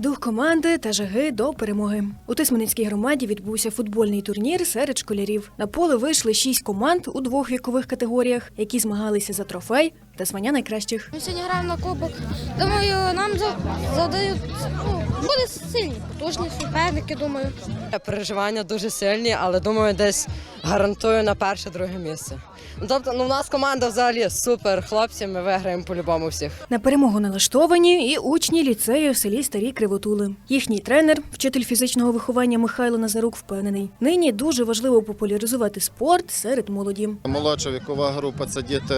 Дух команди та жаги до перемоги. У Тисменницькій громаді відбувся футбольний турнір серед школярів. На поле вийшли шість команд у двох вікових категоріях, які змагалися за трофей та звання найкращих. Ми сьогодні граємо на кубок. Думаю, нам задають ну, буде сильні, потужні суперники, думаю. Переживання дуже сильні, але думаю, десь гарантую на перше, друге місце. Ну, тобто, ну, у нас команда взагалі супер. Хлопці, ми виграємо по-любому всіх. На перемогу налаштовані і учні ліцею в селі Старі Кривотули. Їхній тренер, вчитель фізичного виховання Михайло Назарук, впевнений. Нині дуже важливо популяризувати спорт серед молоді. Молодша вікова група це діти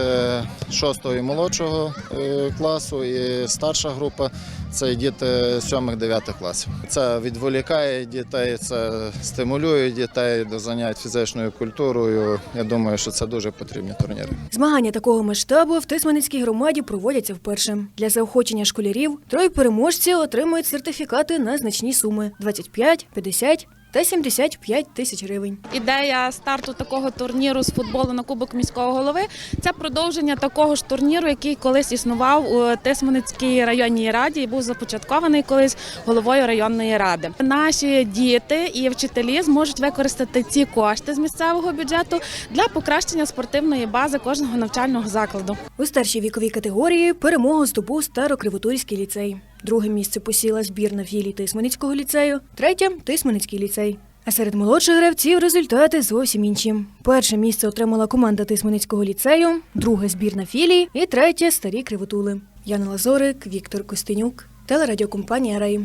6 і молодшого е, класу, і старша група це діти 7-9 класів. Це відволікає дітей, це стимулює дітей до занять фізичною культурою. Я думаю, що це дуже потрібні турніри. Змагання такого масштабу в Тисменницькій громаді проводяться вперше. Для заохочення школярів троє переможців отримують сертифікати на значні суми 25, 50 та 75 тисяч гривень. Ідея старту такого турніру з футболу на Кубок міського голови це продовження такого ж турніру, який колись існував у Тисменицькій районній раді і був започаткований колись головою районної ради. Наші діти і вчителі зможуть використати ці кошти з місцевого бюджету для покращення спортивної бази кожного навчального закладу. У старшій віковій категорії перемогу здобув Старокривотурський ліцей. Друге місце посіла збірна філій Тисменницького ліцею, третє Тисменницький ліцей. А серед молодших гравців результати зовсім інші. Перше місце отримала команда Тисменницького ліцею, друге збірна філії і третє старі кривотули. Яна Лазорик, Віктор Костенюк, телерадіокомпанія Раї.